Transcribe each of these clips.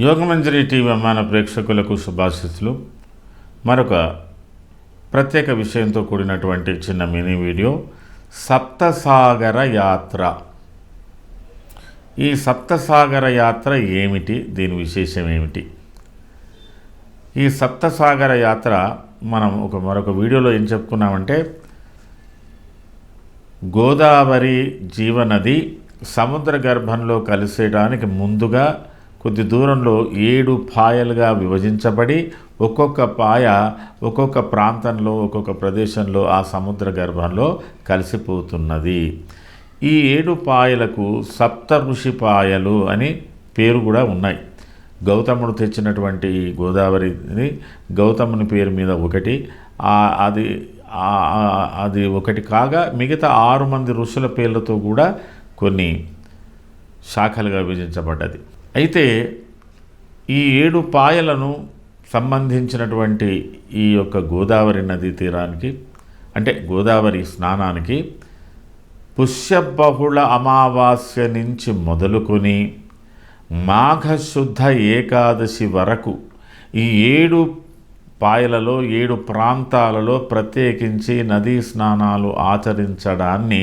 Yogamanjari TV అమ్మాన ప్రేక్షకులకు శుభాశిస్సులు. మరొక ప్రత్యేక విషయంతో కూడినటువంటి చిన్న మినీ వీడియో సప్తసాగర యాత్ర. ఈ సప్తసాగర యాత్ర ఏమిటి? దీని విశేషం ఏమిటి? ఈ సప్తసాగర యాత్ర మనం ఒక మరొక వీడియోలో ఏం చెప్పుకున్నామంటే గోదావరి జీవనది సముద్ర గర్భంలో కలిసేయడానికి ముందుగా కొద్ది దూరంలో ఏడు పాయలుగా విభజించబడి ఒక్కొక్క పాయ ఒక్కొక్క ప్రాంతంలో ఒక్కొక్క ప్రదేశంలో ఆ సముద్ర గర్భంలో కలిసిపోతున్నది. ఈ ఏడు పాయలకు సప్త ఋషి పాయలు అని పేరు కూడా ఉన్నాయి. గౌతముడు తెచ్చినటువంటి ఈ గోదావరిని గౌతముని పేరు మీద ఒకటి. అది అది ఒకటి కాగా మిగతా ఆరు మంది ఋషుల పేర్లతో కూడా కొన్ని శాఖలుగా విభజించబడ్డది. అయితే ఈ ఏడు పాయలను సంబంధించినటువంటి ఈ యొక్క గోదావరి నదీ తీరానికి అంటే గోదావరి స్నానానికి పుష్యబహుళ అమావాస్య నుంచి మొదలుకొని మాఘశుద్ధ ఏకాదశి వరకు ఈ ఏడు పాయలలో ఏడు ప్రాంతాలలో ప్రత్యేకించి నదీ స్నానాలు ఆచరించడాన్ని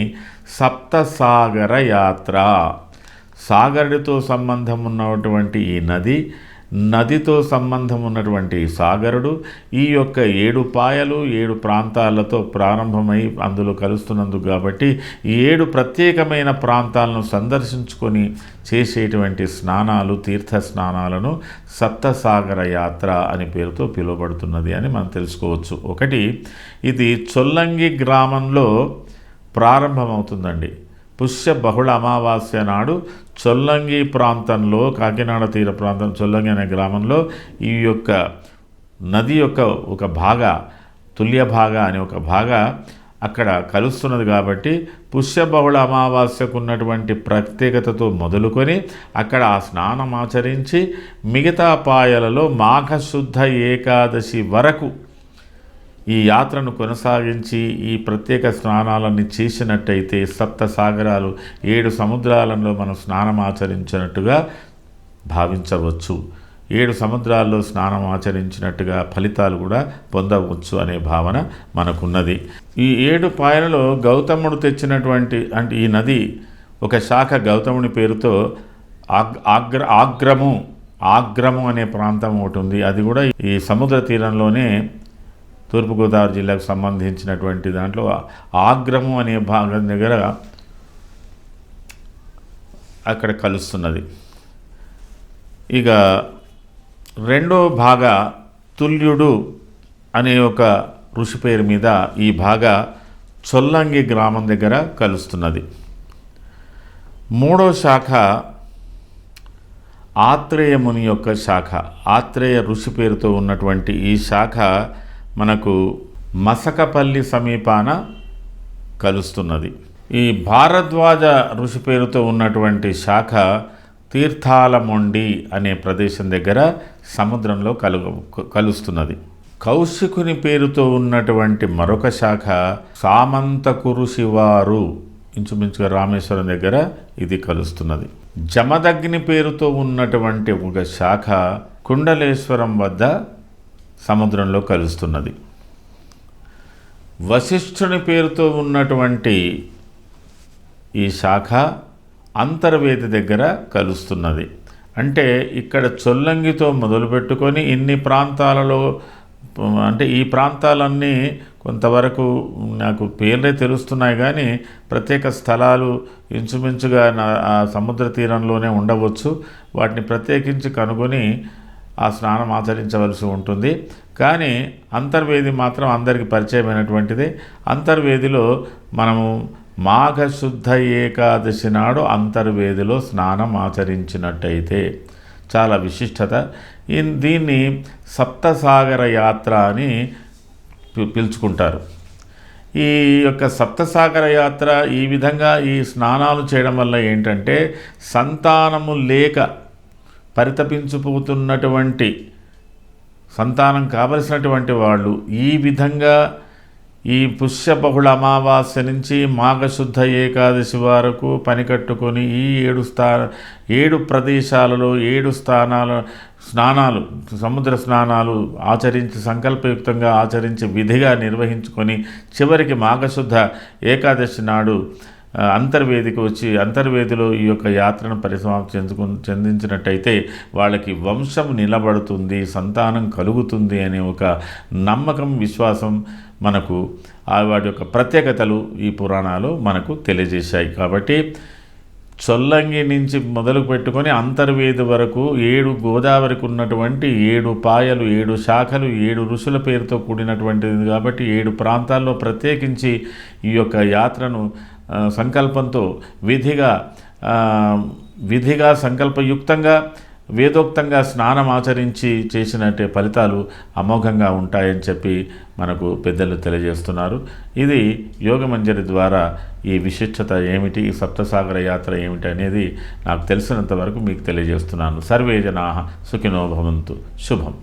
సప్తసాగర యాత్ర సాగరుడితో సంబంధం ఉన్నటువంటి ఈ నది నదితో సంబంధం ఉన్నటువంటి సాగరుడు ఈ యొక్క ఏడు పాయలు ఏడు ప్రాంతాలతో ప్రారంభమై అందులో కలుస్తున్నందుకు కాబట్టి ఈ ఏడు ప్రత్యేకమైన ప్రాంతాలను సందర్శించుకొని చేసేటువంటి స్నానాలు తీర్థ స్నానాలను సప్తసాగర యాత్ర అని పేరుతో పిలువబడుతున్నది అని మనం తెలుసుకోవచ్చు. ఒకటి ఇది చొల్లంగి గ్రామంలో ప్రారంభమవుతుందండి. పుష్య బహుళ అమావాస్య నాడు చొల్లంగి ప్రాంతంలో కాకినాడ తీర ప్రాంతం చొల్లంగి అనే గ్రామంలో ఈ యొక్క నది యొక్క ఒక భాగ తుల్య భాగ అనే ఒక భాగ అక్కడ కలుస్తున్నది కాబట్టి పుష్య బహుళ అమావాస్యకు ఉన్నటువంటి ప్రత్యేకతతో మొదలుకొని అక్కడ ఆ స్నానం ఆచరించి మిగతా పాయలలో మాఘశుద్ధ ఏకాదశి వరకు ఈ యాత్రను కొనసాగించి ఈ ప్రత్యేక స్నానాలన్నీ చేసినట్టయితే సప్త సాగరాలు ఏడు సముద్రాలలో మనం స్నానం ఆచరించినట్టుగా భావించవచ్చు. ఏడు సముద్రాల్లో స్నానం ఆచరించినట్టుగా ఫలితాలు కూడా పొందవచ్చు అనే భావన మనకున్నది. ఈ ఏడు పాయలలో గౌతముడు తెచ్చినటువంటి అంటే ఈ నది ఒక శాఖ గౌతముని పేరుతో ఆగ్ ఆగ్ర ఆగ్రము ఆగ్రము అనే ప్రాంతం ఒకటి ఉంది. అది కూడా ఈ సముద్ర తీరంలోనే తూర్పుగోదావరి జిల్లాకు సంబంధించినటువంటి దాంట్లో ఆగ్రము అనే భాగం దగ్గర అక్కడ కలుస్తున్నది. ఇక రెండో భాగ తుల్యుడు అనే ఒక ఋషి పేరు మీద ఈ భాగ చొల్లంగి గ్రామం దగ్గర కలుస్తున్నది. మూడో శాఖ ఆత్రేయ ముని యొక్క శాఖ. ఆత్రేయ ఋషి పేరుతో ఉన్నటువంటి ఈ శాఖ మనకు మసకపల్లి సమీపాన కలుస్తున్నది. ఈ భారద్వాజ ఋషి పేరుతో ఉన్నటువంటి శాఖ తీర్థాలమొండి అనే ప్రదేశం దగ్గర సముద్రంలో కలు కలుస్తున్నది. కౌశికుని పేరుతో ఉన్నటువంటి మరొక శాఖ సామంతకురు శివారు ఇంచుమించుగా రామేశ్వరం దగ్గర ఇది కలుస్తున్నది. జమదగ్ని పేరుతో ఉన్నటువంటి ఒక శాఖ కుండలేశ్వరం వద్ద సముద్రంలో కలుస్తున్నది. వశిష్ఠుని పేరుతో ఉన్నటువంటి ఈ శాఖ అంతర్వేది దగ్గర కలుస్తున్నది. అంటే ఇక్కడ చొల్లంగితో మొదలుపెట్టుకొని ఇన్ని ప్రాంతాలలో అంటే ఈ ప్రాంతాలన్నీ కొంతవరకు నాకు పేర్లే తెలుస్తున్నాయి కానీ ప్రత్యేక స్థలాలు ఇంచుమించుగా నా సముద్ర తీరంలోనే ఉండవచ్చు. వాటిని ప్రత్యేకించి కనుగొని ఆ స్నానం ఆచరించవలసి ఉంటుంది. కానీ అంతర్వేది మాత్రం అందరికీ పరిచయమైనటువంటిది. అంతర్వేదిలో మనము మాఘశుద్ధ ఏకాదశి నాడు అంతర్వేదిలో స్నానం ఆచరించినట్టయితే చాలా విశిష్టత. దీన్ని సప్తసాగర యాత్ర అని పి- పిలుచుకుంటారు. ఈ యొక్క సప్తసాగర యాత్ర ఈ విధంగా ఈ స్నానాలు చేయడం వల్ల ఏంటంటే సంతానము లేక పరితపించిపోతున్నటువంటి సంతానం కావలసినటువంటి వాళ్ళు ఈ విధంగా ఈ పుష్యబహుళ అమావాస్య నుంచి మాఘశుద్ధ ఏకాదశి వరకు పని కట్టుకొని ఈ ఏడు స్థా ఏడు ప్రదేశాలలో ఏడు స్థానాల స్నానాలు సముద్ర స్నానాలు ఆచరించి సంకల్పయుక్తంగా ఆచరించి విధిగా నిర్వహించుకొని చివరికి మాఘశుద్ధ ఏకాదశి నాడు అంతర్వేదికి వచ్చి అంతర్వేదిలో ఈ యొక్క యాత్రను పరిసమాప్తి చెందుకు చెందించినట్టయితే వాళ్ళకి వంశం నిలబడుతుంది సంతానం కలుగుతుంది అనే ఒక నమ్మకం విశ్వాసం మనకు ఆ వాటి యొక్క ప్రత్యేకతలు ఈ పురాణాలు మనకు తెలియజేశాయి. కాబట్టి చొల్లంగి నుంచి మొదలు పెట్టుకొని అంతర్వేది వరకు ఏడు గోదావరికి ఉన్నటువంటి ఏడు పాయలు ఏడు శాఖలు ఏడు ఋషుల పేరుతో కూడినటువంటిది. కాబట్టి ఏడు ప్రాంతాల్లో ప్రత్యేకించి ఈ యొక్క యాత్రను సంకల్పంతో విధిగా విధిగా సంకల్పయుక్తంగా వేదోక్తంగా స్నానం ఆచరించి చేసినట్టే ఫలితాలు అమోఘంగా ఉంటాయని చెప్పి మనకు పెద్దలు తెలియజేస్తున్నారు. ఇది యోగమంజరి ద్వారా ఈ విశిష్టత ఏమిటి ఈ సప్తసాగర యాత్ర ఏమిటి అనేది నాకు తెలిసినంత వరకు మీకు తెలియజేస్తున్నాను. సర్వే జనా సుఖినో భవంతు. శుభం.